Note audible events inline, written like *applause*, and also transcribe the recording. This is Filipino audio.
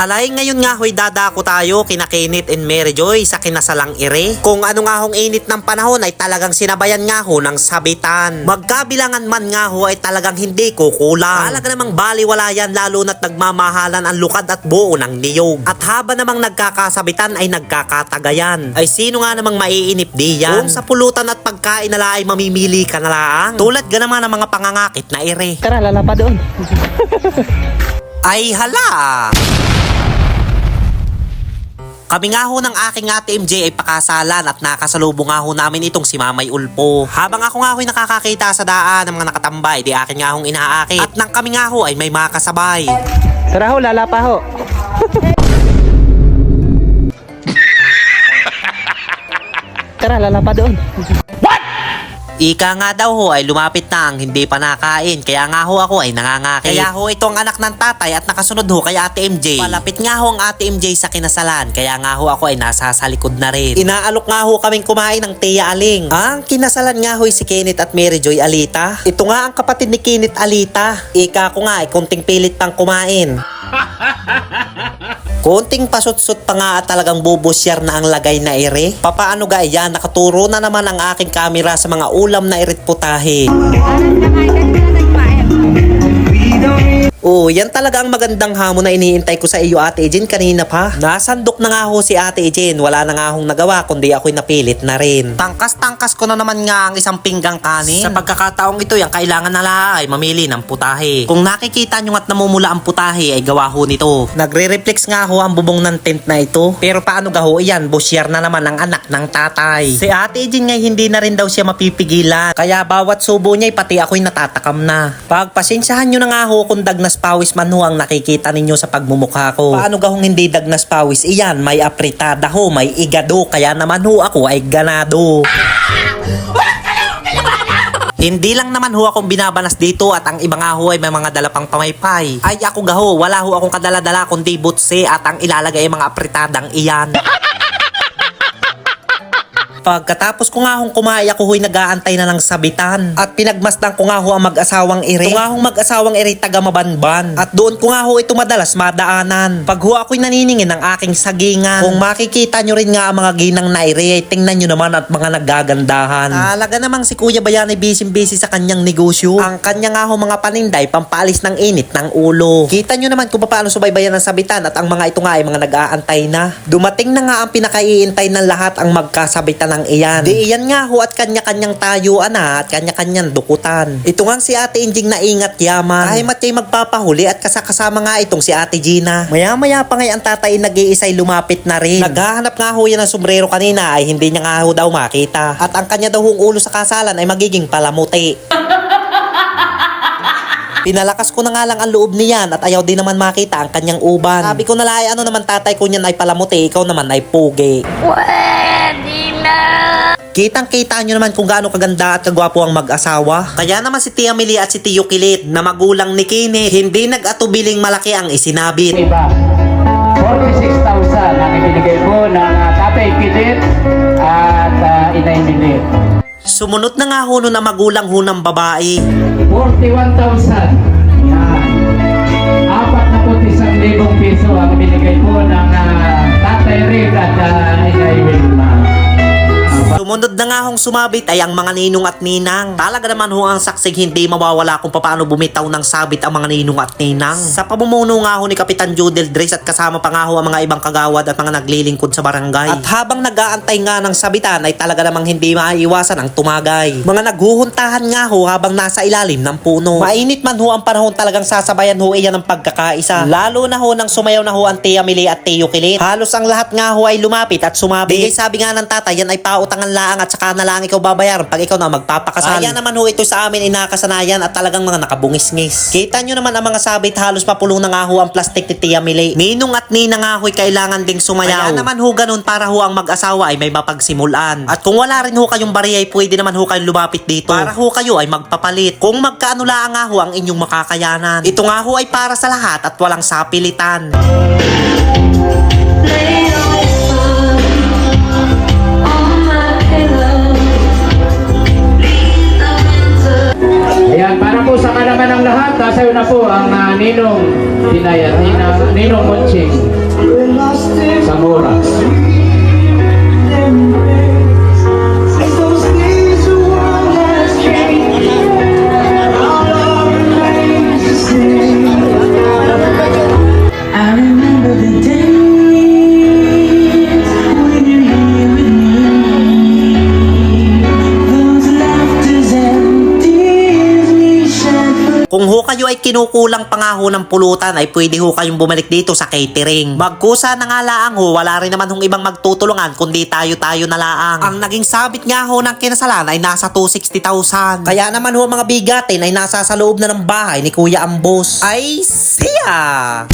Alay, ngayon nga ho'y dadako tayo kina Kenneth and Mary Joy sa kinasalang ire. Kung ano nga hong init ng panahon ay talagang sinabayan nga ho ng sabitan. Magkabilangan man nga ho ay talagang hindi kukulang. Talaga namang baliwala yan lalo na't nagmamahalan ang lukad at buo ng niyog. At haba namang nagkakasabitan ay nagkakatagayan. Ay sino nga namang maiinip di yan? Kung sa pulutan at pagkain nala ay mamimili ka na laang. Tulad ga naman ng mga pangangakit na ire. Tara, lalapa doon. Ay hala! Kami nga ho ng aking ate MJ ay pakasalan at nakasalubong nga ho namin itong si Mamay Ulpo. Habang ako nga ho'y nakakakita sa daan ng mga nakatambay, di akin nga hong inaakit. At nang kami nga ho ay may makasabay. Tara ho, lalapa ho. *laughs* Tara, lalapa doon. Ika nga daw ho ay lumapit na ang hindi pa nakain. Kaya nga ho ako ay nangangakit. Kaya ho ito ang anak ng tatay at nakasunod ho kay ate MJ. Palapit nga ho ang ate MJ sa kinasalan. Kaya nga ho ako ay nasa sa likod na rin. Inaalok nga ho kaming kumain ng Tia Aling. Ang kinasalan nga ho si Kenneth at Mary Joy Alita. Ito nga ang kapatid ni Kenneth Alita. Ika ko nga ay konting pilit pang kumain. *laughs* Konting pasut-sut pa nga at talagang bubusyar na ang lagay na ere. Papaano ga yan? Nakaturo na naman ang aking camera sa mga ulam na irit putahe. Yan talaga ang magandang hamon na iniintay ko sa iyo Ate Jen kanina pa. Nasandok na nga ho si Ate Jen, wala na nga hong nagawa kundi ako'y napilit na rin. Tangkas-tangkas ko na naman nga ang isang pinggang kanin. Sa pagkakataong ito, yung kailangan na lang ay mamili ng putahe. Kung nakikita nyo at namumula ang putahe ay gawa ho nito. Nagre-reflex nga ho ang bubong ng tent na ito. Pero paano ga ho iyan, busyar na naman ang anak ng tatay. Si Ate Jen nga hindi na rin daw siya mapipigilan. Kaya bawat subo niya pati ako'y natatakam na. Pagpasensyahan nyo na nga ho kung dagnas pawis man ho ang nakikita ninyo sa pagmumukha ko. Paano gahong hindi dagnas pawis? Iyan, may apritada ho, may igado. Kaya naman ho ako ay ganado. Hindi lang naman ho akong binabanas dito at ang iba nga ho ay may mga dala pang pamaypay. Ay ako gaho, wala ho akong kadala-dala kundi butse at ang ilalagay ay mga apritadang iyan. *laughs* Pagkatapos ko nga hong kumain ako ho'y nag-aantay na ng sabitan. At pinagmasdan ko nga ho ang mag-asawang ere. Ito nga hong mag-asawang ere taga mabanban. At doon ko nga ho ito madalas madaanan. Pag ho ako'y naniningin ng aking sagingan. Kung makikita nyo rin nga ang mga ginang na ay tingnan nyo naman at mga nagagandahan. Talaga namang si Kuya Bayan ay busy-busy sa kanyang negosyo. Ang kanya nga ho mga paninday, pampalis ng init ng ulo. Kita nyo naman kung paano subaybayan ng sabitan at ang mga ito nga ay mga nag-aantay na. Dumating na nga ang pinakaiintay ng lahat ang magkasabitan ng iyan. Di iyan nga ho at kanya-kanyang tayuan na at kanya-kanyang dukutan. Ito nga si Ate Injing na ingat yaman. Ay matiyay magpapahuli at kasakasama nga itong si Ate Gina. Maya-maya pa ngay ang tatay nag-iisay lumapit na rin. Naghahanap nga ho yan ng sombrero kanina ay hindi niya nga ho daw makita. At ang kanya daw hong ulo sa kasalan ay magiging palamuti. *laughs* Pinalakas ko na nga lang ang loob niyan at ayaw din naman makita ang kanyang uban. Sabi ko na lang ay ano naman tatay ko niyan ay palamuti, ikaw naman ay pugi. Pwede na. Kitang kita nyo naman kung gaano kaganda at kagwapo ang mag-asawa. Kaya naman si Tia Mili at si Tio Kilit na magulang ni Kine, hindi nag-atubiling malaki ang isinabit. Iba. 46,000 ang ibinigay po ng uh, Tatay Kidit at uh, Inay Milit. Sumunod na nga ho na magulang ho ng babae. 41,000. Yan. Apat na po isang libong piso ang ibinigay po ng uh, Tatay Rick at uh. Sumunod na nga hong sumabit ay ang mga ninong at ninang. Talaga naman ho ang saksing hindi mawawala kung paano bumitaw ng sabit ang mga ninong at ninang. Sa pamumuno nga ho ni Kapitan Judel Dres at kasama pa nga ho ang mga ibang kagawad at mga naglilingkod sa barangay. At habang nag-aantay nga ng sabitan ay talaga namang hindi maiiwasan ang tumagay. Mga naghuhuntahan nga ho habang nasa ilalim ng puno. Mainit man ho ang panahon talagang sasabayan ho iyan ng pagkakaisa. Lalo na ho nang sumayaw na ho ang Tia Mili at Tio Kilit. Halos ang lahat nga ho ay lumapit at sumabi. Bigay sabi nga ng tatay yan ay pautangan laang at saka na lang ikaw babayaran pag ikaw na magpapakasal. Kaya naman ho ito sa amin inakasanayan at talagang mga nakabungis-ngis. Kita nyo naman ang mga sabit halos mapulong na nga ho ang plastic ni Tia Mili. Ninong at Nina nga ho'y kailangan ding sumayaw. Kaya naman ho ganun para ho ang mag-asawa ay may mapagsimulan. At kung wala rin ho kayong bariyay, pwede naman ho kayong lumapit dito. Para ho kayo ay magpapalit. Kung magkaano lang nga ho ang inyong makakayanan. Ito nga ho ay para sa lahat at walang sapilitan. Ayan, tasayo na po ang ah, Ninong Pinay at Ninang, Ninong Munching Zamora. I Kung ho kayo ay kinukulang pa nga ho ng pulutan ay pwede ho kayong bumalik dito sa catering. Magkusa na nga laang ho, wala rin naman hong ibang magtutulungan kundi tayo-tayo na laang. Ang naging sabit nga ho ng kinasalan ay nasa 260,000. Kaya naman ho mga bigatin ay nasa sa loob na ng bahay ni Kuya Ambos. Ay siya!